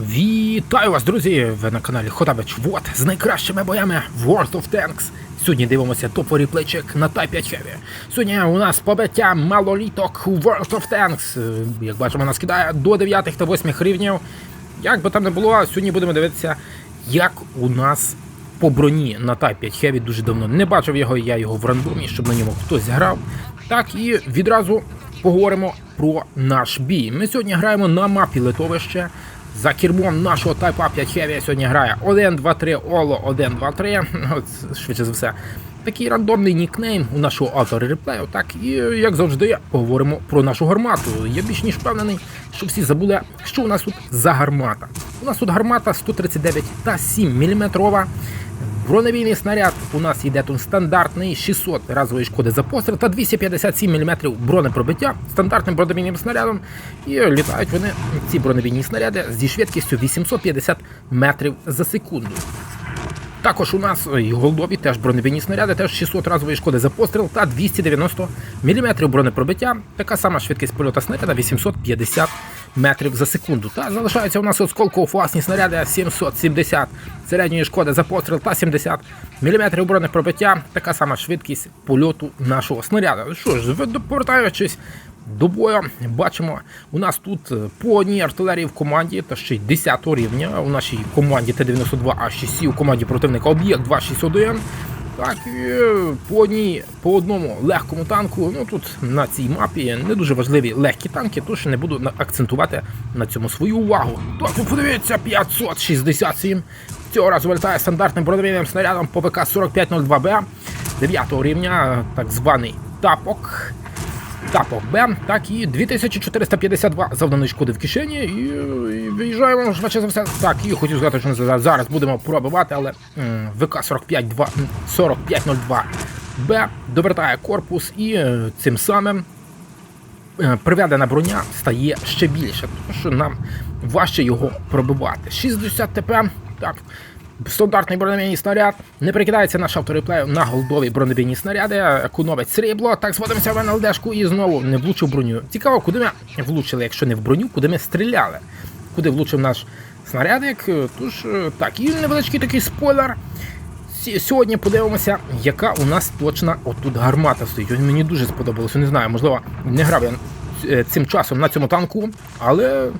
Вітаю вас, друзі! Ви на каналі Хотабич Вот з найкращими боями World of Tanks. Сьогодні дивимося топовий плечик на Type 5 Heavy. Сьогодні у нас побиття малоліток у World of Tanks. Е, Як бачимо, нас кидає до 9 та 8 рівнів. Як би там не було, сьогодні будемо дивитися, як у нас по броні на Type 5 Heavy дуже давно не бачив його, я його в рандомі, щоб на ньому хтось грав. Так і відразу поговоримо про наш бій. Ми сьогодні граємо на мапі литовище. За кермом нашого Type A 5 Heavy сьогодні грає 1, 2, 3, Оло, 1, 2, 3. От, швидше за все. Такий рандомний нікнейм у нашого автора реплею. Так, і як завжди, поговоримо про нашу гармату. Я більш ніж впевнений, що всі забули, що у нас тут за гармата. У нас тут гармата 139 та 7 мм. Бронебійний снаряд у нас йде тут стандартний 600 разової шкоди за постріл та 257 мм бронепробиття стандартним бронебійним снарядом. І літають вони ці бронебійні снаряди зі швидкістю 850 метрів за секунду. Також у нас і голдові теж бронебійні снаряди, теж 600 разової шкоди за постріл та 290 мм бронепробиття. Така сама швидкість польоту снаряда 850 метрів за секунду. Та залишаються у нас осколково-фугасні снаряди 770 середньої шкоди за постріл та 70 мм бронепробиття. Така сама швидкість польоту нашого снаряда. Що ж, повертаючись до бою, бачимо, у нас тут е, по одній артилерії в команді, та ще й 10 рівня. У нашій команді Т-92А6 у команді противника об'єкт 261. Так, і е, по одній, по одному легкому танку. Ну тут на цій мапі не дуже важливі легкі танки, тож не буду акцентувати на цьому свою увагу. Ви подивіться, 567. Цього разу вилітає стандартним бронебійним снарядом по ВК 4502Б 9 рівня, так званий тапок. Тапок Б, так і 2452 завданої шкоди в кишені. І, і виїжджаємо швидше за все. Так, і хотів сказати, що за- зараз будемо пробивати, але ВК 4502 4502 Б довертає корпус і е, цим самим е, приведена броня стає ще більше, тому що нам важче його пробивати. 60 ТП, так. Стандартний бронебійний снаряд. Не прикидається наш автореплею на голдові бронебійні снаряди. Економить срібло. Так зводимося в НЛДшку і знову не влучив броню. Цікаво, куди ми влучили, якщо не в броню, куди ми стріляли. Куди влучив наш снарядик. Тож, так, і невеличкий такий спойлер. Сьогодні подивимося, яка у нас точна отут гармата стоїть. Мені дуже сподобалося. Не знаю, можливо, не грав я е, цим часом на цьому танку, але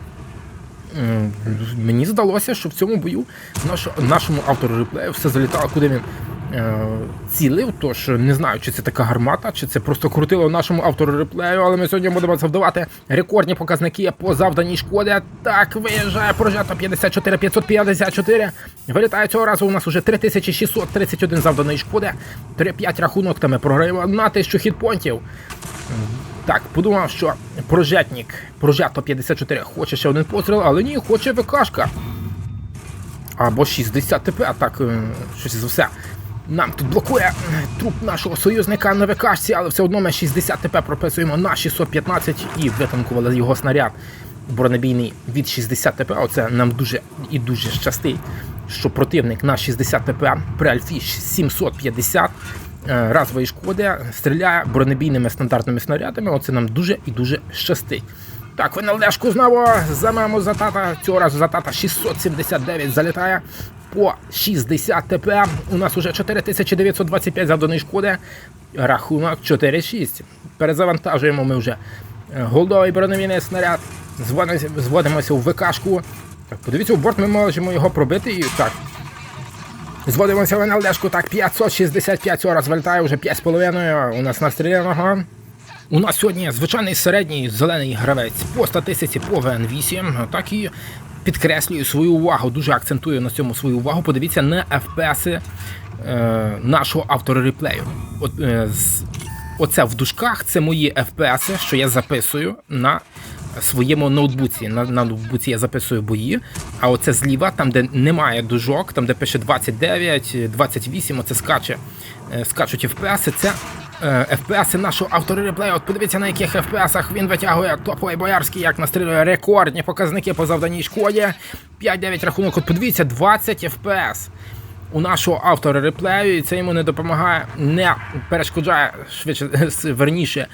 мені здалося, що в цьому бою наш, нашому автору реплею все залітало, куди він е, цілив. Тож не знаю, чи це така гармата, чи це просто крутило нашому автору реплею, але ми сьогодні будемо завдавати рекордні показники по завданій шкоді. Так, виїжджає прожето 54 554. Вилітає цього разу у нас уже 3631 завданої шкоди. 3-5 рахунок, та ми програємо на 1000 хітпонтів. Так, подумав, що прожетник, прожето 54 хоче ще один постріл, але ні, хоче ВКшка. Або 60 ТП, а так, е, щось за все. Нам тут блокує е, труп нашого союзника на ВКшці, але все одно ми 60 ТП прописуємо на 615 і витанкували його снаряд бронебійний від 60 ТП. Оце нам дуже і дуже щастить, що противник на 60 ТП при Альфі 750 е, разової шкоди стріляє бронебійними стандартними снарядами. Оце нам дуже і дуже щастить. Так, ВНЛДшку знову замемо за тата. Цього разу за тата 679 залітає по 60 ТП. У нас уже 4925 завданої шкоди. Рахунок 4-6. Перезавантажуємо ми вже е, голдовий бронебійний снаряд. Зводимося в ВКшку. Так, подивіться, в борт ми можемо його пробити і так. Зводимося в НЛДшку, так, 565 цього раз вилітає вже 5,5 у нас настріляного. У нас сьогодні звичайний середній зелений гравець по статистиці по ВН8, так і підкреслюю свою увагу, дуже акцентую на цьому свою увагу. Подивіться на FPS е, нашого автора реплею. От, е, оце в дужках це мої FPS, що я записую на своєму ноутбуці. На, ноутбуці я записую бої, а оце зліва, там, де немає дужок, там де пише 29, 28, оце скаче, е, скачуть FPS, це е, FPS нашого автора реплею. От подивіться, на яких FPS він витягує топовий боярський, як настрілює рекордні показники по завданій шкоді. 5-9 рахунок, от подивіться, 20 FPS. У нашого автора реплею, і це йому не допомагає, не перешкоджає швидше верніше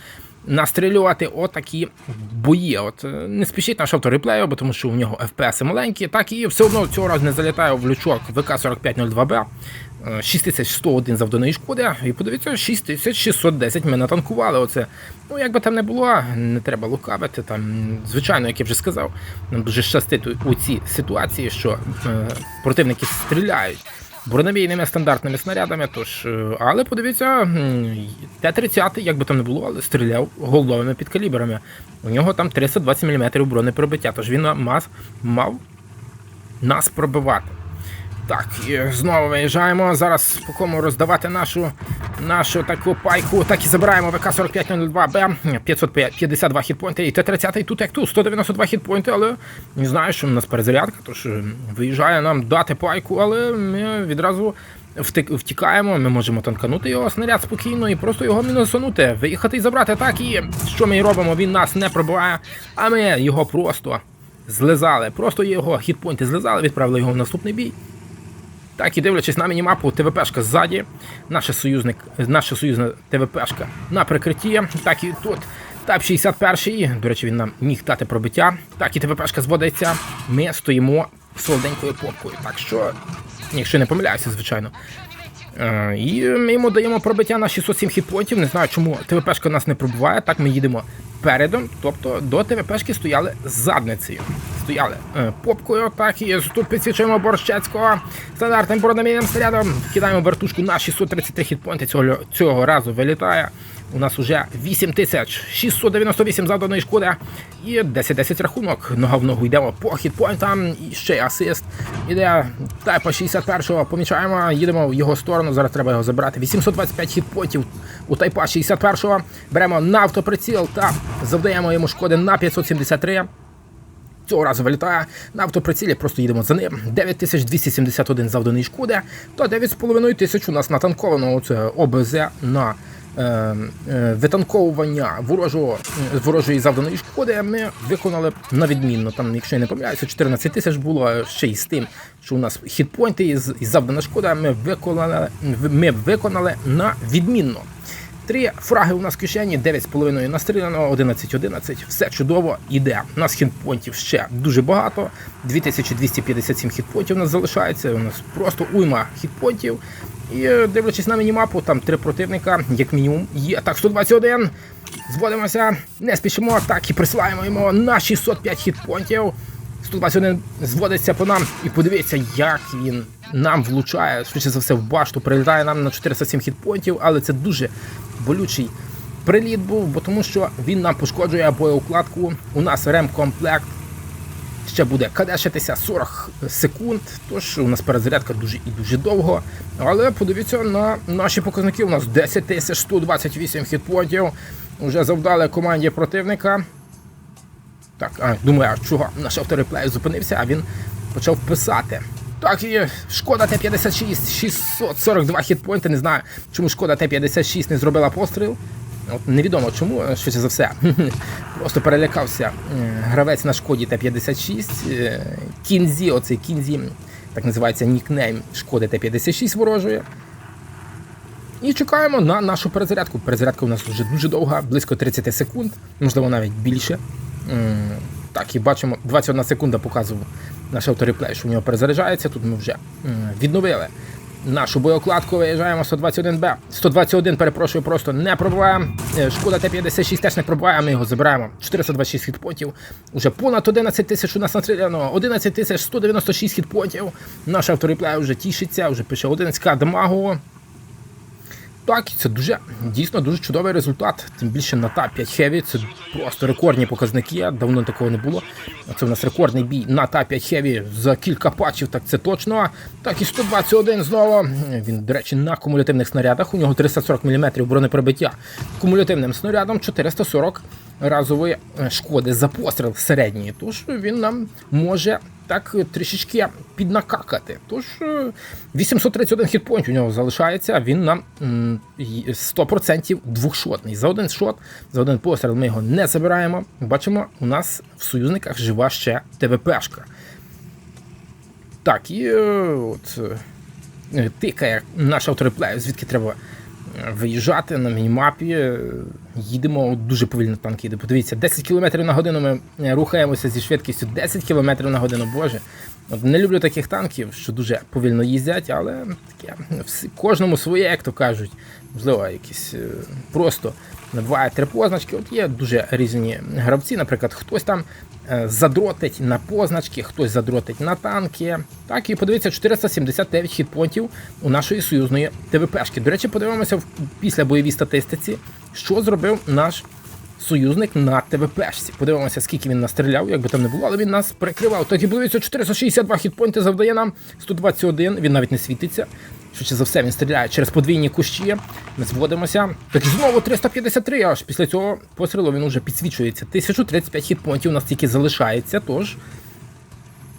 настрілювати отакі бої. От е, не спішіть наш автореплею, бо тому що у нього FPS маленькі, так і все одно цього разу не залітає в лючок ВК-4502Б. Е, 6101 завданої шкоди, і подивіться, 6610 ми натанкували. Оце. Ну, як би там не було, не треба лукавити. Там, звичайно, як я вже сказав, нам дуже щастить у цій ситуації, що е, противники стріляють бронебійними стандартними снарядами. Тож, е, але подивіться, Т-30, як би там не було, але стріляв голдовими підкаліберами. У нього там 320 мм бронепробиття, тож він мав, мав нас пробивати. Так, і знову виїжджаємо. Зараз по роздавати нашу, нашу таку пайку. Так і забираємо ВК-4502Б, 552 хітпойнти і Т-30 тут як тут, 192 хітпойнти, але не знаю, що в нас перезарядка, тож е, виїжджає нам дати пайку, але ми відразу втікаємо, ми можемо танканути його снаряд спокійно і просто його мінусанути, виїхати і забрати. Так і що ми робимо, він нас не пробиває, а ми його просто злизали. Просто його хітпойнти злизали, відправили його в наступний бій. Так, і дивлячись на мінімапу, ТВПшка ззаді, наша, союзник, наша союзна ТВПшка на прикритті. Так і тут ТАП 61 до речі, він нам міг дати пробиття. Так, і ТВПшка зводиться. Ми стоїмо солоденькою попкою. Так що, якщо не помиляюся, звичайно. Е, І ми йому даємо пробиття на 607 хітпоінтів. Не знаю, чому ТВПшка нас не пробиває. Так ми їдемо передом. Тобто до ТВПшки стояли задницею. Стояли е, попкою. Так і тут підсвічуємо Борщецького стандартним бронемійним снарядом. Кидаємо вертушку на 633 хітпоінти. Цього, цього разу вилітає. У нас уже 8698 завданої шкоди і 10-10 рахунок. Нога в ногу йдемо по хітпойнтам. І ще й асист. Іде тайпа 61-го. Помічаємо, їдемо в його сторону. Зараз треба його забрати. 825 хітпойнтів у тайпа 61-го. Беремо на автоприціл та завдаємо йому шкоди на 573. Цього разу вилітає на автоприцілі, просто їдемо за ним. 9271 завданий шкоди, та 9,5 тисяч у нас натанковано це ОБЗ на е, е, витанковування ворожого, е, ворожої завданої шкоди. Ми виконали на відмінно. Там, якщо я не помиляюся, 14 тисяч було ще й з тим, що у нас хітпойнти і, завдана шкода. Ми виконали, ми виконали на відмінно. Три фраги у нас в кишені, 9,5 настріляно, 11-11. Все чудово, іде. У нас хітпонтів ще дуже багато. 2257 хітпонтів у нас залишається. У нас просто уйма хітпонтів. І е, дивлячись на мінімапу, там три противника, як мінімум, є. Так, 121. Зводимося, не спішимо, так і присилаємо йому на 605 хітпонтів. 121 зводиться по нам і подивіться, як він нам влучає. Швидше за все, в башту прилітає нам на 407 хітпонтів, але це дуже болючий приліт був, бо тому що він нам пошкоджує боєукладку. У нас ремкомплект ще буде кадешитися 40 секунд. Тож у нас перезарядка дуже і дуже довго. Але подивіться на наші показники. У нас 10 128 хітпонтів. Уже завдали команді противника. Так, а, думаю, чого наш автореплей зупинився, а він почав писати. Так, і шкода Т-56, 642 хітпойнти. Не знаю, чому шкода Т-56 не зробила постріл. От невідомо чому, швидше за все. Просто перелякався е, гравець на шкоді Т-56. е, Кінзі, оцей Кінзі, так називається нікнейм шкоди Т-56 ворожої. І чекаємо на нашу перезарядку. Перезарядка у нас вже дуже довга, близько 30 секунд, можливо, навіть більше. Так, і бачимо, 21 секунда показував наш автореплей, що в нього перезаряджається. Тут ми вже відновили нашу боєокладку. Виїжджаємо 121Б. 121, перепрошую, просто не пробуваємо. Е, Шкода Т-56 теж не пробуває, ми його забираємо. 426 хітпонтів. Уже понад 11 тисяч у нас настріляно. 11 тисяч 196 хітпонтів. Наш автореплей вже тішиться, вже пише 11к дамагу. Так, це дуже дійсно дуже чудовий результат. Тим більше на та 5 Хеві Це просто рекордні показники. Давно такого не було. Це в нас рекордний бій на та 5 Хеві за кілька патчів, так це точно. Так і 121 знову. Він, до речі, на кумулятивних снарядах. У нього 340 мм бронепробиття. Кумулятивним снарядом 440 разової е, шкоди за постріл середньої. Тож він нам може так е, трішечки піднакакати. Тож е, 831 хітпойнт у нього залишається. Він нам 100% двохшотний. За один шот, за один постріл ми його не забираємо. Бачимо, у нас в союзниках жива ще ТВПшка. Так, і е, от е, тикає наш автореплей, звідки треба виїжджати на мінімапі. Їдемо дуже повільно танк їде. Подивіться, 10 км на годину ми е, рухаємося зі швидкістю 10 км на годину. Боже. От не люблю таких танків, що дуже повільно їздять, але таке кожному своє, як то кажуть. Можливо, якісь е, просто два-три позначки. От є дуже різні гравці. Наприклад, хтось там е, задротить на позначки, хтось задротить на танки. Так, і подивіться, 479 хітпонтів у нашої союзної ТВПшки. До речі, подивимося в після бойовій статистиці, що зробив наш союзник на ТВПшці. Подивимося, скільки він настріляв, як би там не було, але він нас прикривав. Так і подивіться, 462 хітпойнти завдає нам 121. Він навіть не світиться. Швидше за все, він стріляє через подвійні кущі. Ми зводимося. Так знову 353, аж після цього пострілу він уже підсвічується. 1035 хітпойнтів у нас тільки залишається, тож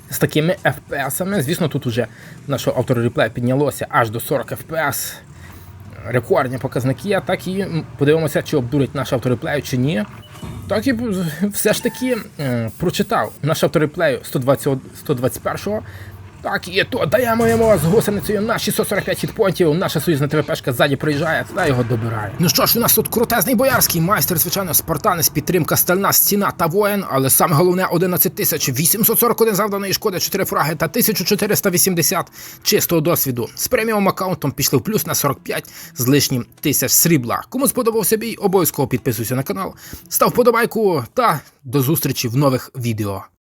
з такими FPS-ами. Звісно, тут уже нашого авторореплею піднялося аж до 40 FPS. Рекордні показники, так і подивимося, чи обдурить наш автореплею чи ні. Так і все ж таки прочитав наш автореплею 120, 121-го. Так, і то даємо йому з гусеницею на 645 хітпонтів. Наша союзна ТВПшка ззаді приїжджає та його добирає. Ну що ж, у нас тут крутезний боярський майстер, звичайно, спартанець, підтримка, стальна стіна та воїн, але саме головне 11 тисяч 841 завданої шкоди, 4 фраги та 1480 чистого досвіду. З преміум аккаунтом пішли в плюс на 45 з лишнім тисяч срібла. Кому сподобався бій, обов'язково підписуйся на канал, став подобайку та до зустрічі в нових відео.